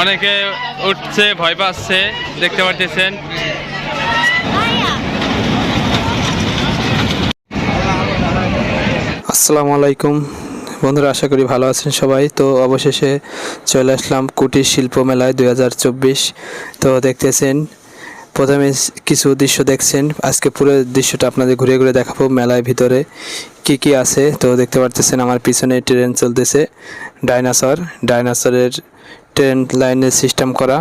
অনেকে উঠছে, ভয় পাচ্ছে, দেখতে পারতেছেন। আসসালামু আলাইকুম। বন্ধুরা, আশা করি ভালো আছেন সবাই। তো অবশেষে চলে আসলাম কুটির শিল্প মেলায় দু হাজার চব্বিশ। তো দেখতেছেন, প্রথমে কিছু দৃশ্য দেখছেন। আজকে পুরো দৃশ্যটা আপনাদের ঘুরে ঘুরে দেখাবো মেলায় ভিতরে কি কি আছে। তো দেখতে পারতেছেন, আমার পিছনে ট্রেন চলতেছে। ডাইনাসর, ডাইনাসরের ট্রেন লাইনের সিস্টেম করা,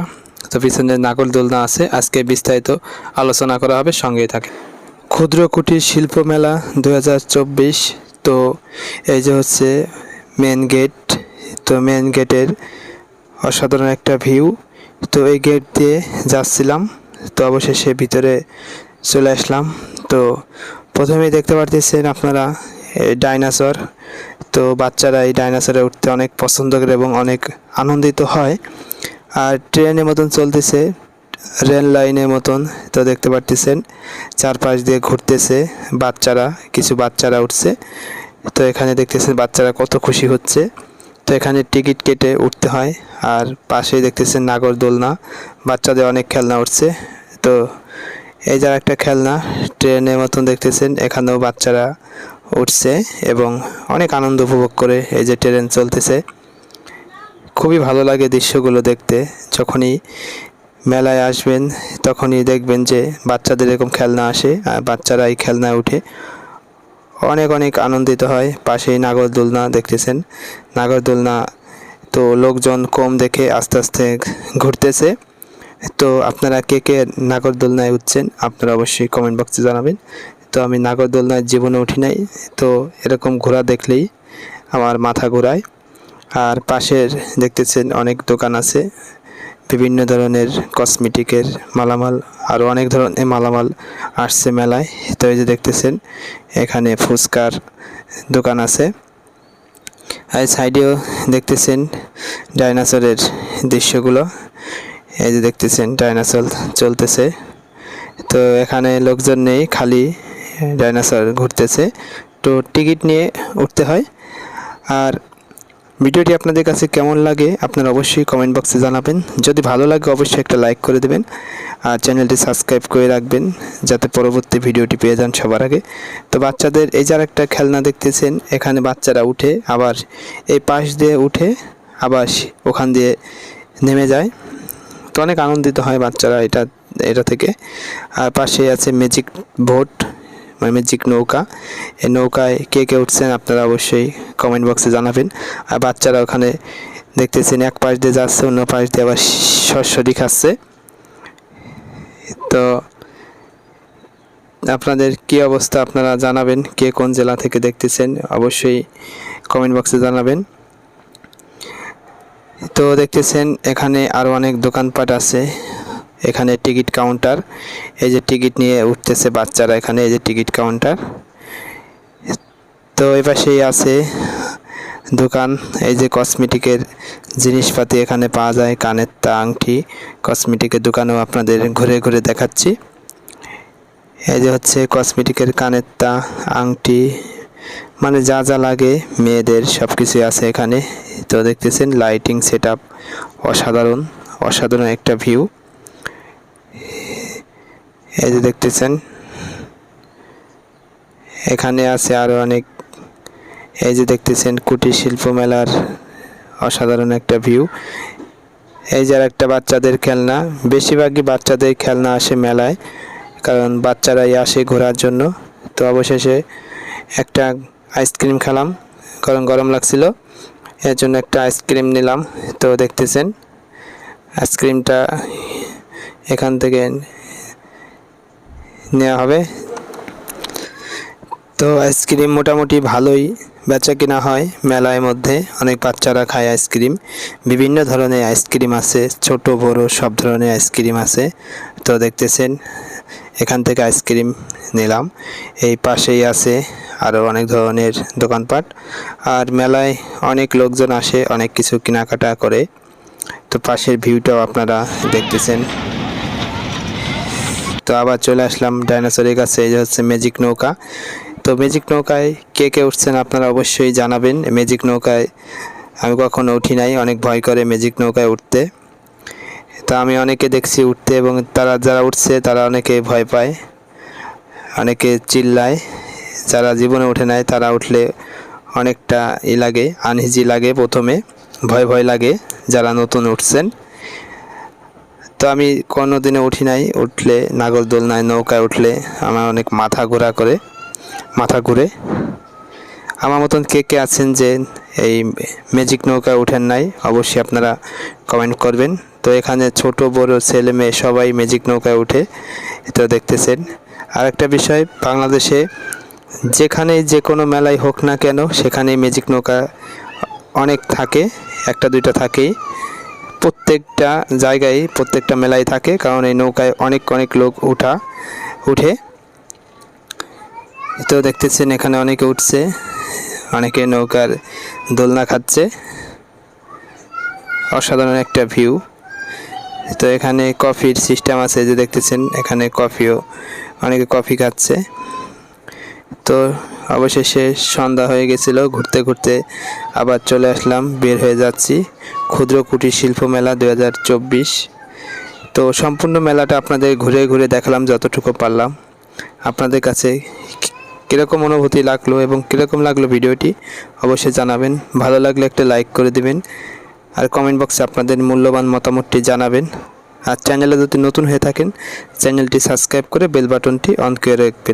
তো পিছনে নাগর দোলনা আছে। আজকে বিস্তারিত আলোচনা করা হবে, সঙ্গেই থাকে। ক্ষুদ্র কুটির শিল্প মেলা দু হাজার চব্বিশ, তো এই যে হচ্ছে মেন গেট তো মেন গেটের অসাধারণ একটা ভিউ তো এই গেট দিয়ে যাচ্ছিলাম, তো অবশেষে ভিতরে চলে আসলাম। তো প্রথমেই দেখতে পারতেছেন আপনারা ডাইনাসর। তো বাচ্চারা এই ডাইনাসরে উঠতে অনেক পছন্দ করে এবং অনেক আনন্দিত হয়। আর ট্রেনের মতন চলতেছে, রেল লাইনের মতন, তো দেখতে পারতেছেন। চারপাশ দিয়ে ঘুরতেছে বাচ্চারা, কিছু বাচ্চারা উঠছে। তো এখানে দেখতেছেন বাচ্চারা কত খুশি হচ্ছে। তো এখানে টিকিট কেটে উঠতে হয়। আর পাশেই দেখতেছেন নাগর দোলনা, বাচ্চাদের অনেক খেলনা উঠছে। তো এই যার একটা খেলনা, ট্রেনের মতন দেখতেছেন। এখানেও বাচ্চারা উঠছে এবং অনেক আনন্দ উপভোগ করে এই যে ট্রেন চলতেছে। খুবই ভালো লাগে দৃশ্যগুলো দেখতে। যখনই মেলায় আসবেন, তখনই দেখবেন যে বাচ্চাদের এরকম খেলনা আসে, আর বাচ্চারা এই খেলনায় উঠে অনেক অনেক আনন্দিত হয়। পাশেই নাগরদোলনা দেখতেছেন। নাগরদোলনা তো লোকজন কম দেখে আস্তে আস্তে ঘুরতেছে। তো আপনারা কে কে নাগরদোলনায় উঠছেন, আপনারা অবশ্যই কমেন্ট বক্সে জানাবেন। তো আমি নাগরদোলনায় জীবনে উঠি নাই, তো এরকম ঘোরা দেখলেই আমার মাথা ঘোরায়। আর পাশের দেখতেছেন অনেক দোকান আছে, বিভিন্ন ধরনের কসমেটিকের মালামাল আরও অনেক ধরনের মালামাল আসছে মেলায়। তো এই যে দেখতেছেন, এখানে ফুচকার দোকান আছে। আর সাইডেও দেখতেছেন ডাইনাসরের দৃশ্যগুলো। এই যে দেখতেছেন, ডাইনাসর চলতেছে। তো এখানে লোকজন নেই, খালি ডাইনাসর ঘুরতেছে। তো টিকিট নিয়ে উঠতে হয়। আর ভিডিওটি আপনাদের কাছে কেমন লাগে আপনারা অবশ্যই কমেন্ট বক্সে জানাবেন। যদি ভালো লাগে অবশ্যই একটা লাইক করে দেবেন। আর চ্যানেলটি সাবস্ক্রাইব করে রাখবেন যাতে পরবর্তী ভিডিওটি পেয়ে যান সবার আগে। তো বাচ্চাদের এই যার একটা খেলনা দেখতেছেন, এখানে বাচ্চারা উঠে আবার এই পাশ দিয়ে উঠে আবার ওখান দিয়ে নেমে যায়। তো অনেক আনন্দিত হয় বাচ্চারা এটা এটা থেকে। আর পাশে আছে ম্যাজিক বোট মানে ম্যাজিক নৌকা এই নৌকায় কে কে উঠছেন আপনারা অবশ্যই কমেন্ট বক্সে জানাবেন। আর বাচ্চারা ওখানে দেখতেছেন, এক পাশ দিয়ে যাচ্ছে, অন্য পাশ দিয়ে আবার শস্যটি খাচ্ছে। তো আপনাদের কি অবস্থা আপনারা জানাবেন, কে কোন জেলা থেকে দেখতেছেন অবশ্যই কমেন্ট বক্সে জানাবেন। তো দেখতেছেন, এখানে আরও অনেক দোকানপাট আছে। এখানে টিকিট কাউন্টার, এই যে টিকিট নিয়ে উঠতেছে বাচ্চারা এখানে, এই যে টিকিট কাউন্টার। তো এই পাশেই আছে দোকান, এই যে কসমেটিকের জিনিসপাতি এখানে পাওয়া যায়, কানের তা, আংটি, কসমেটিকের দোকানেও আপনাদের ঘুরে ঘুরে দেখাচ্ছি। এই যে হচ্ছে কসমেটিকের কানের তা, আংটি মানে যা যা লাগে মেয়েদের সব কিছুই আছে এখানে। তো দেখতেছেন, লাইটিং সেট অসাধারণ অসাধারণ একটা ভিউ। এই যে দেখতেছেন, এখানে আছে আরও অনেক, এই যে দেখতেছেন কুটির শিল্প মেলার অসাধারণ একটা ভিউ। এই যে একটা বাচ্চাদের খেলনা, বেশিরভাগই বাচ্চাদের খেলনা আসে মেলায়, কারণ বাচ্চারাই আসে ঘোরার জন্য। তো অবশেষে একটা আইসক্রিম খেলাম কারণ গরম লাগছিল, এর জন্য একটা আইসক্রিম নিলাম। তো দেখতেছেন, আইসক্রিমটা এখান থেকে নেওয়া হবে। তো আইসক্রিম মোটামুটি ভালোই বেচা কিনা হয় মেলায় মধ্যে। অনেক বাচ্চারা খায় আইসক্রিম। বিভিন্ন ধরনের আইসক্রিম আছে, ছোট, বড়, সব ধরনের আইসক্রিম আছে। তো দেখতেছেন, এখান থেকে আইসক্রিম নিলাম। এই পাশেই আছে আরও অনেক ধরনের দোকানপাট। আর মেলায় অনেক লোকজন আসে, অনেক কিছু কেনাকাটা করে। তো পাশের ভিউটাও আপনারা দেখতেছেন। তো আবার চলে আসলাম ডাইনোসরের কাছে, এই যে হচ্ছে ম্যাজিক নৌকা। তো ম্যাজিক নৌকায় কে কে উঠছেন আপনারা অবশ্যই জানাবেন। ম্যাজিক নৌকায় আমি কখনো উঠি নাই, অনেক ভয় করে ম্যাজিক নৌকায় উঠতে। তা আমি অনেকে দেখছি উঠতে এবং তারা যারা উঠছে, তারা অনেকে ভয় পায়, অনেকে চিল্লায়। যারা জীবনে উঠে নেয় তারা উঠলে অনেকটা ই লাগে আনইজি লাগে প্রথমে, ভয় ভয় লাগে যারা নতুন উঠছেন। তো আমি কোনো দিনে উঠি নাই। উঠলে নাগরদোলনায় নৌকায় উঠলে আমার অনেক মাথা ঘোরা করে, মাথা ঘুরে। আমার মতন কে কে আছেন যে এই ম্যাজিক নৌকায় উঠেন নাই, অবশ্যই আপনারা কমেন্ট করবেন। তো এখানে ছোট, বড়, ছেলে, মেয়ে সবাই ম্যাজিক নৌকায় উঠে তো দেখতেছেন। আর একটা বিষয়, বাংলাদেশে যেখানেই যে কোনো মেলায় হোক না কেন সেখানেই ম্যাজিক নৌকা অনেক থাকে, একটা দুইটা থাকেই। প্রত্যেকটা জায়গায় প্রত্যেকটা মেলায় থাকে, কারণ এই নৌকায় অনেক অনেক লোক উঠা, উঠে। তো দেখতেছেন এখানে অনেকে উঠছে, অনেকে নৌকার দোলনা খাচ্ছে। অসাধারণ একটা ভিউ। তো এখানে কফির সিস্টেম আছে যে দেখতেছেন, এখানে কফিও, অনেকে কফি খাচ্ছে। তো অবশেষে সন্ধ্যা হয়ে গেছিল, ঘুরতে ঘুরতে আবার চলে আসলাম, বের হয়ে যাচ্ছি ক্ষুদ্র কুটির শিল্প মেলা দু হাজার চব্বিশ। তো সম্পূর্ণ মেলাটা আপনাদের ঘুরে ঘুরে দেখালাম যতটুকু পারলাম। আপনাদের কাছে কীরকম অনুভূতি লাগল এবং কীরকম লাগল ভিডিওটি অবশ্যই জানাবেন। ভালো লাগলে একটা লাইক করে দিবেন আর কমেন্ট বক্সে আপনাদের মূল্যবান মতামতটি জানাবেন। আর চ্যানেলে যদি নতুন হয়ে থাকেন, চ্যানেলটি সাবস্ক্রাইব করে বেল বাটনটি অন করে রাখবেন।